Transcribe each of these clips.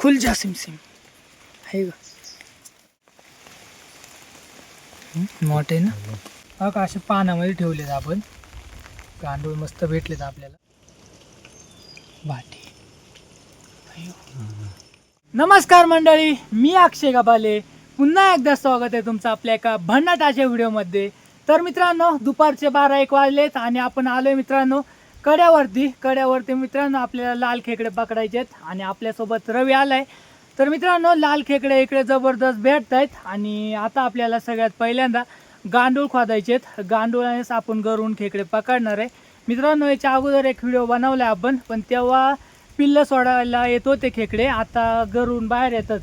खुल जा SIM SIM. आहे का? मोठे ना? हा का असे पानामध्ये ठेवलेत आपण. गांडूळ मस्त भेटलेत आपल्याला. भाटी नमस्कार मंडळी मी अक्षय गबाले पुन्हा एकदा स्वागत आहे तुमचं आपल्या एका भन्नाटाच्या व्हिडिओमध्ये. तर मित्रांनो दुपारचे बारा एक वाजलेत आणि आपण आलोय मित्रांनो कड्यावरती कड्यावरती मित्रांनो आपल्याला लाल खेकडे पकडायचे आहेत आणि आपल्यासोबत रवी आलाय. तर मित्रांनो लाल खेकडे इकडे जबरदस्त भेटत आहेत आणि आता आपल्याला सगळ्यात पहिल्यांदा गांडूळ खोदायचे आहेत. गांडूळानेच आपण गरून खेकडे पकडणार आहे. मित्रांनो याच्या अगोदर एक व्हिडिओ बनवला आपण पण तेव्हा पिल्लं सोडायला येत होते खेकडे. आता गरून बाहेर येतात.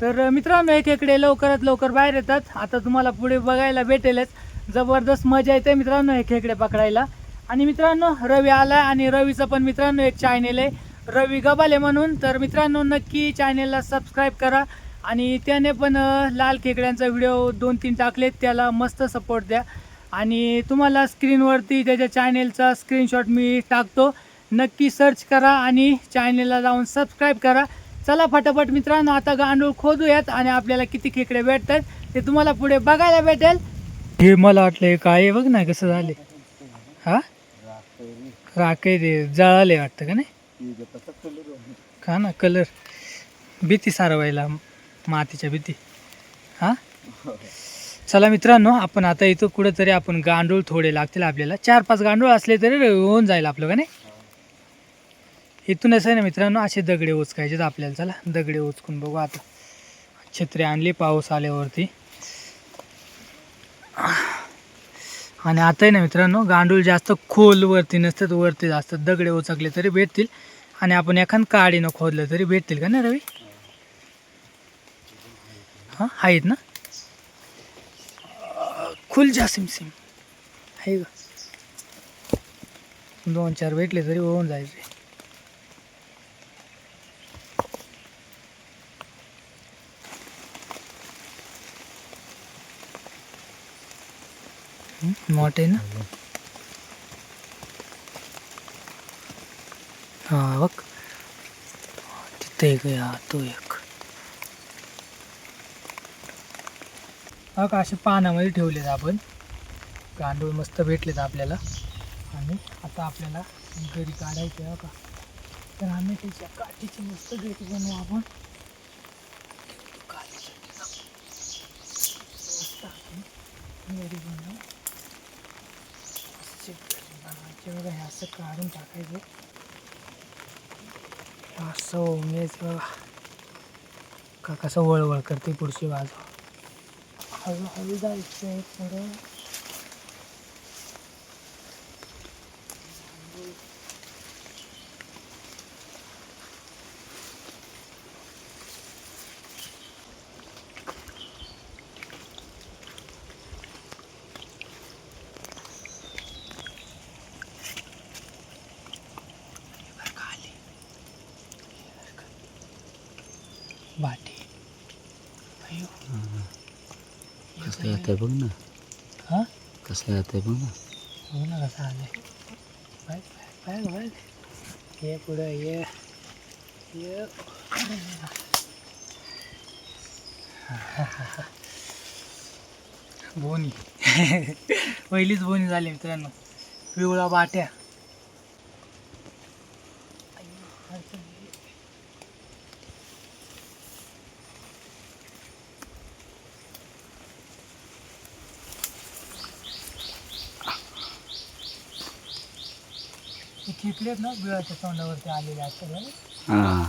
तर मित्रांनो हे खेकडे लवकरात लवकर बाहेर येतात. आता तुम्हाला पुढे बघायला भेटेलच. जबरदस्त मजा येते मित्रांनो हे खेकडे पकडायला. आणि मित्रांनो रवी आला आणि रवीचं पण मित्रांनो एक चॅनेल आहे. रवी गबाले म्हणून. तर मित्रांनो नक्की चॅनेलला सबस्क्राईब करा. आणि त्याने पण लाल खेकड्यांचा व्हिडिओ दोन तीन टाकलेत. त्याला मस्त सपोर्ट द्या. आणि तुम्हाला स्क्रीनवरती त्याच्या चॅनेलचा स्क्रीनशॉट मी टाकतो. नक्की सर्च करा आणि चॅनेलला जाऊन सबस्क्राईब करा. चला फटाफट मित्रांनो आता गांडूळ खोदूयात आणि आपल्याला किती खेकडे भेटतात ते तुम्हाला पुढे बघायला भेटेल. हे मला वाटलं काय बघ ना कसं झाले हां? राखे ते जळाले वाटतं का नाही? का ना कलर भीती सारवायला मातीच्या भीती. हा? चला मित्रांनो आपण आता इथं कुठेतरी आपण गांडूळ थोडे लागतील आपल्याला. चार पाच गांडूळ असले तरी होऊन जाईल आपलं का नाही? इथूनच आहे ना मित्रांनो असे दगडे उचकायचे आपल्याला. चला दगडे उचकून बघू आता. छत्री आणली पाऊस आल्यावरती. आणि आताही ना मित्रांनो गांडूळ जास्त खोल वरती नसतात वरती जास्त दगडे उचकले तरी भेटतील. आणि आपण एखाद काडीनं खोदलं तरी भेटतील का ना रवी? हां आहेत ना? खुल जा सिम सिम आहे का? दोन चार भेटले तरी होऊन जायचे. मोठे ना? हा बघ. तिथे एक हा तो एक. हा का असे पानामध्ये ठेवलेत आपण. गांडूळ मस्त भेटलेत आपल्याला. आणि आता आपल्याला घरी काढायचे आहे का तर आम्ही त्याच्या काठीची मस्त गेट बनवू आपण. आपण. घरी बनवू असे घरी बनवायचे बघा हे असं काढून टाकायचं. असं होऊन बघा. का कसं वळवळ करते पुढची बाजू. हळूहळू जायचं आहे पुढं. बाटी अयो. कसं येतंय बघ ना. हा? कसं येतंय बघ ना. हो ना कसं ये पुढं ये. ये. बोनी. पहिलीच बोनी झाली मित्रांनो. पिवळा बाट्या हे खेकलेत ना बिळाच्या तोंडावरती आलेले असतात. हां.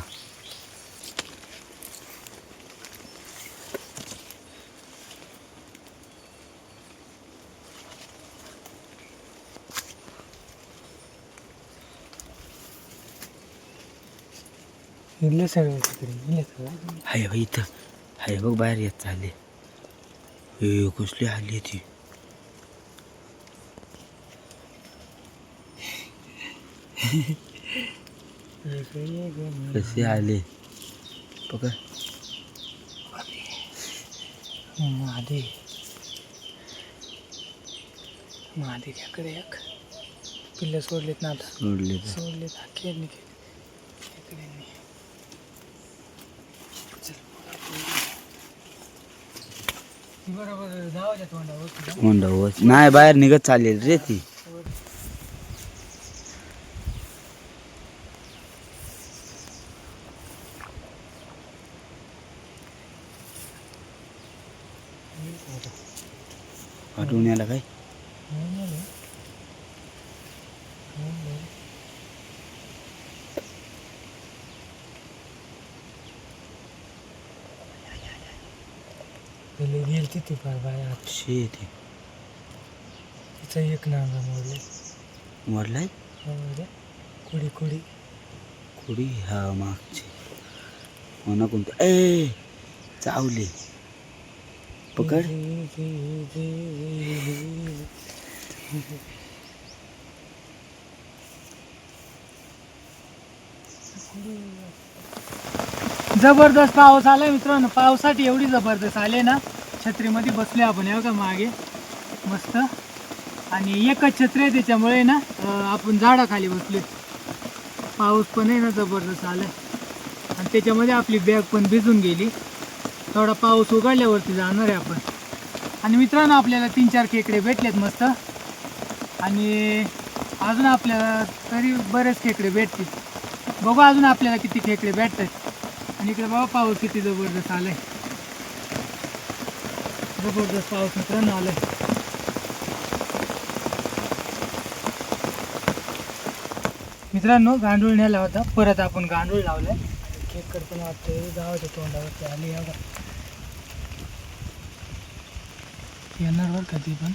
इथले सगळे तिकडे इथले सगळे. हाय बघ इथं. हाय बघ बाहेर येत चालले. हे कसली आली ती? कसे आले पकड मादे मादे त्याकडे एक पिल्ल सोडलेत ना आता सोडलेत सोडलेत अखेर निघेल त्याकडे बरोबर जावाच्या नाही बाहेर निघत चालेल रे ती पहिले गेल तिथे फार बाया. शे ते तिचा एक नांगा मोडले वाढलाय कुडी कुडी. कुडी? हा मागची. म्हणा कोणतं ए चावले. पकड. जबरदस्त पाऊस आलाय मित्रांनो. पावसात एवढी जबरदस्त आले ना छत्रीमध्ये बसले आपण हे का मागे. मस्त. आणि एकच छत्री आहे त्याच्यामुळे ना आपण झाडाखाली बसले पाऊस पण आहे ना जबरदस्त आलाय. आणि त्याच्यामध्ये आपली बॅग पण भिजून गेली. थोडा पाऊस उघडल्यावरती जाणार आहे आपण. आणि मित्रांनो आपल्याला तीन चार खेकडे भेटलेत मस्त. आणि अजून आपल्याला तरी बरेच खेकडे भेटतील. बघू अजून आपल्याला किती खेकडे भेटतात. आणि इकडे बाबा पाऊस किती जबरदस्त आलाय. जबरदस्त पाऊस मित्रांनो आलाय. मित्रांनो गांडूळ न्यायला होता. परत आपण गांडूळ लावलाय. आणि खेकड पण वाटतंय. गावाच्या तोंडावरती. आली आहे बघा. येणार बरं का ती पण?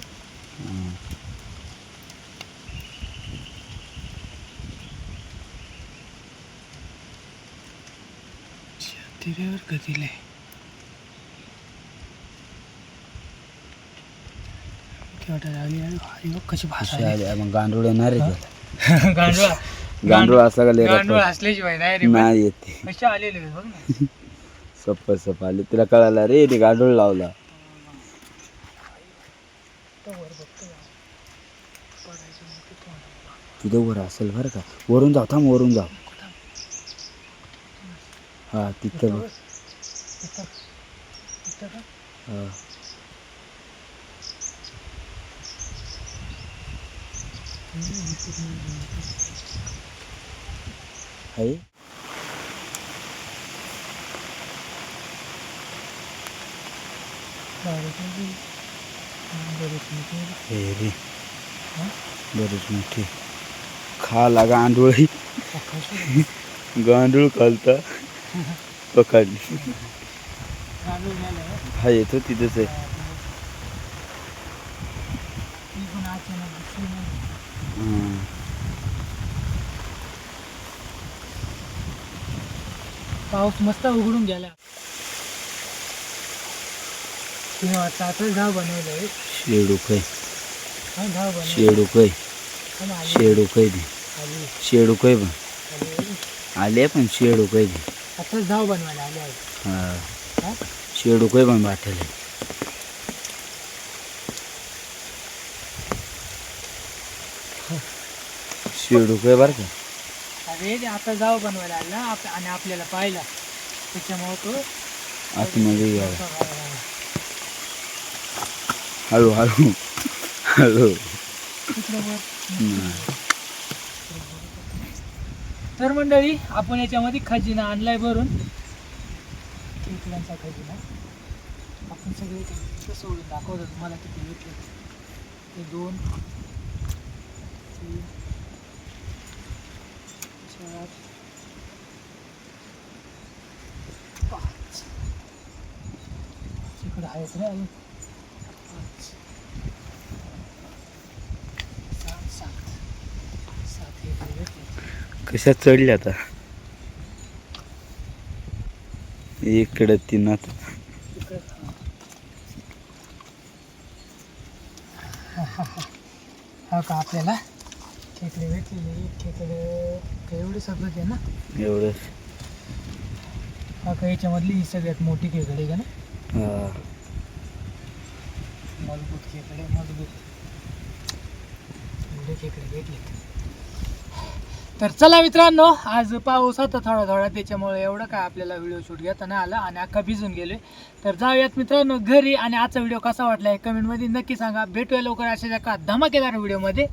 कशी भाषा आली मग गांडूळ येणार त्याला गांडूळ गांडूळ का गांडूळ हसल्याशिवाय नाही रे नाही येते. कशी आलेले बघ ना. सप सप आले. तिला कळाला रे ते गांडूळ लावला. तिथं वर असेल बरं का. वरून जाऊ थांब वरून जाऊ. हा तिथं बघ हा. आहे हे रे बरेच मोठी खाला गांडूळ गांडूळ खालता नेलं हा येतो तिथंच आहे. ती. पाऊस मस्त उघडून गेला. वाजता आता धाव बनवलंय. शेडूक आहे. धाव बनवलं शेडूक आहे. पण आली. शेडूक आहे ते. आली. शेडूक आहे पण. आली. आले पण शेडूक आहे ते. आताच धाव बनवायला आले आहे. हा. हा? शेडूक आहे पण बाटल शेडूक आहे बरं का? अरे ते आता जाव बनवायला आला आप- आणि आपल्याला पाहिला. त्याच्यामुळे तो आतमध्ये घ्या हळू हळू. हळू. तिकडं वर. नाही. तर मंडळी आपण याच्यामध्ये खजिना आणलाय भरून. खेकड्यांचा खजिना. आपण सगळे ते सोडून दाखवतो तुम्हाला किती भेटले. ते दोन तीन चार पाच. इकडे आहेत रे अजून पाच सात सात सात खेकडे भेटले कशात चढले आता? इकडे तीन आता. हा का आपल्याला? खेकडे भेटलेले खेकडे एवढे सगळं आहे ना. एवढं हा का याच्यामधली ही सगळ्यात मोठी खेकडे का ना? हा. मजबूत खेकडे मजबूत. एवढे खेकडे भेटले तर चला मित्रांनो आज पाऊस होता थोडा थोडा त्याच्यामुळे एवढं काय आपल्याला व्हिडिओ शूट घेता नाही आला आणि अख्खा भिजून गेले. तर जाऊयात मित्रांनो घरी आणि आजचा व्हिडिओ कसा वाटला आहे कमेंटमध्ये नक्की सांगा. भेटूया लवकर अशा एका धमाकेदार व्हिडिओमध्ये